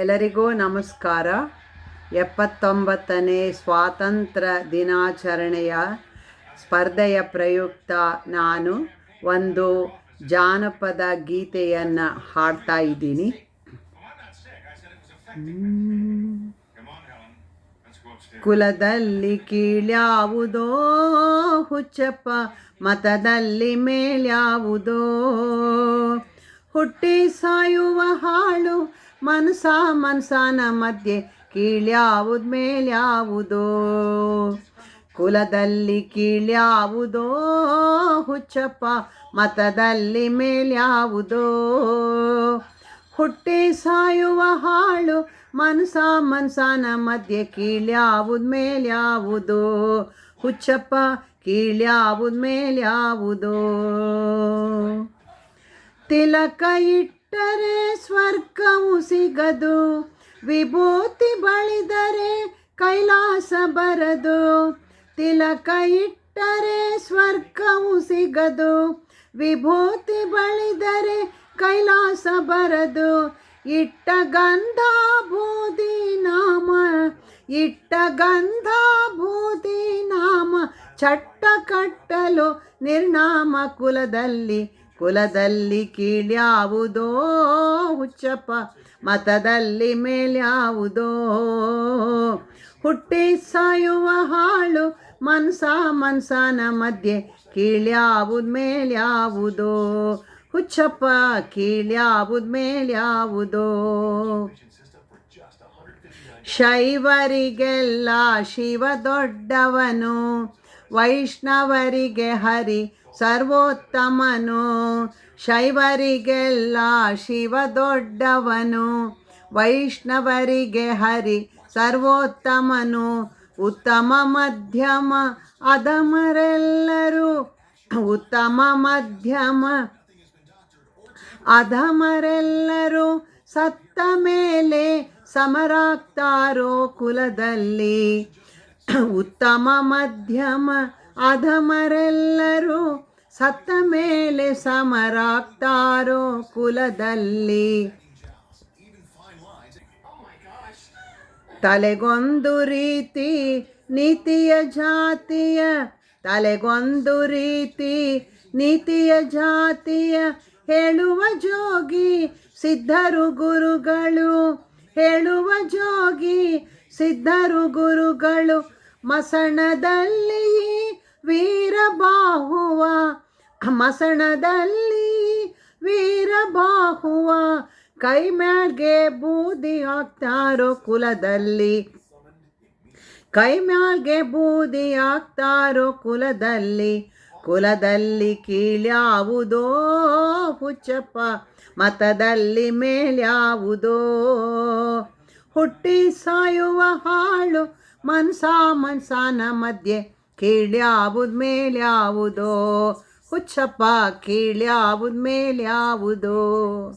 ಎಲ್ಲರಿಗೂ ನಮಸ್ಕಾರ. ಎಪ್ಪತ್ತೊಂಬತ್ತನೇ ಸ್ವಾತಂತ್ರ್ಯ ದಿನಾಚರಣೆಯ ಸ್ಪರ್ಧೆಯ ಪ್ರಯುಕ್ತ ನಾನು ಒಂದು ಜಾನಪದ ಗೀತೆಯನ್ನು ಹಾಡ್ತಾ ಇದ್ದೀನಿ. ಕುಲದಲ್ಲಿ ಕೀಳ್ಯಾವುದೋ ಹುಚ್ಚಪ್ಪ, ಮತದಲ್ಲಿ ಮೇಲ್ಯಾವುದೋ ಹುಟ್ಟಿ ಸಾಯುವ ಹಾಳು ಮನಸ ಮನಸನ ಮಧ್ಯೆ ಕೀಳ್ಯಾವುದ್ ಮೇಲ್ಯಾವುದೋ? ಕುಲದಲ್ಲಿ ಕೀಳ್ಯಾವುದೋ? ಹುಚ್ಚಪ್ಪ ಮತದಲ್ಲಿ ಮೇಲ್ಯಾವುದೋ? ಹುಟ್ಟಿ ಸಾಯುವ ಹಾಳು ಮನಸ ಮನಸನ ಮಧ್ಯೆ ಕೀಳ್ಯಾವುದ್ ಮೇಲ್ಯಾವುದೋ? ಹುಚ್ಚಪ್ಪ ಕೀಳ್ಯಾವುದ್ ಮೇಲ್ಯಾವುದೋ? ತಿಲಕ ಇಟ್ಟರೆ ಸ್ವರ್ಗವು ಸಿಗದು. ವಿಭೂತಿ ಬಳಿದರೆ ಕೈಲಾಸ ಬರದು. ತಿಲಕ ಇಟ್ಟರೆ ಸ್ವರ್ಗವು ಸಿಗದು. ವಿಭೂತಿ ಬಳಿದರೆ ಕೈಲಾಸ ಬರದು. ಇಟ್ಟ ಗಂಧ ಬೂದಿ ನಾಮ, ಇಟ್ಟ ಗಂಧ ಬೂದಿ ನಾಮ, ಚಟ್ಟ ಕಟ್ಟಲು ನಿರ್ನಾಮ ಕುಲದಲ್ಲಿ ಕುಲದಲ್ಲಿ ಕೀಳ್ಯಾವುದೋ ಹುಚ್ಚಪ್ಪ, ಮತದಲ್ಲಿ ಮೇಲ್ಯಾವುದೋ ಹುಟ್ಟಿ ಸಾಯುವ ಹಾಳು ಮನ್ಸ ಮನ್ಸನ ಮಧ್ಯೆ ಕೀಳ್ಯಾವುದ್ ಮೇಲ್ಯಾವುದೋ ಹುಚ್ಚಪ್ಪ, ಕೀಳ್ಯಾವುದ್ ಮೇಲ್ಯಾವುದೋ ಶೈವರಿಗೆಲ್ಲ ಶಿವ ದೊಡ್ಡವನು. ವೈಷ್ಣವರಿಗೆ ಹರಿ ಸರ್ವೋತ್ತಮನು, ಶೈವರಿಗೆಲ್ಲ ಶಿವ ದೊಡ್ಡವನು. ವೈಷ್ಣವರಿಗೆ ಹರಿ ಸರ್ವೋತ್ತಮನು, ಉತ್ತಮ ಮಧ್ಯಮ ಅಧಮರೆಲ್ಲರೂ ಉತ್ತಮ ಮಧ್ಯಮ ಅಧಮರೆಲ್ಲರೂ ಸತ್ತ ಮೇಲೆ ಸಮರಾಗ್ತಾರೋ ಕುಲದಲ್ಲಿ. ಉತ್ತಮ ಮಧ್ಯಮ ಅಧಮರೆಲ್ಲರೂ ಸತ್ತ ಮೇಲೆ ಸಮರಾಗ್ತಾರೋ ಕುಲದಲ್ಲಿ. ತಲೆಗೊಂದು ರೀತಿ ನೀತಿಯ ಜಾತಿಯ, ತಲೆಗೊಂದು ರೀತಿ ನೀತಿಯ ಜಾತಿಯ ಹೇಳುವ ಜೋಗಿ ಸಿದ್ಧರು ಗುರುಗಳು, ಹೇಳುವ ಜೋಗಿ ಸಿದ್ಧರು ಗುರುಗಳು ಮಸಣದಲ್ಲಿ ವೀರಬಾಹುವ ಮಸಣದಲ್ಲಿ ವೀರಬಾಹುವ. ಕೈ ಮ್ಯಾಲ್ಗೆ ಬೂದಿ ಹಾಕ್ತಾರೋ ಕುಲದಲ್ಲಿ? ಕೈ ಮ್ಯಾಲ್ಗೆ ಬೂದಿ ಹಾಕ್ತಾರೋ ಕುಲದಲ್ಲಿ? ಕುಲದಲ್ಲಿ ಕೀಳ್ಯಾವುದೋ ಹುಚ್ಚಪ್ಪ, ಮತದಲ್ಲಿ ಮೇಲ್ಯಾವುದೋ? ಹುಟ್ಟಿ ಸಾಯುವ ಹಾಳು ಮನ್ಸ ಮನ್ಸಾನ ಮಧ್ಯೆ. ಕೀಳ್ಯಾವುದ್ ಮೇಲ್ಯಾವುದೋ ಹುಚ್ಚಪ್ಪ ಕೀಳ್ಯಾವುದ್ ಮೇಲ್ಯಾವುದೋ?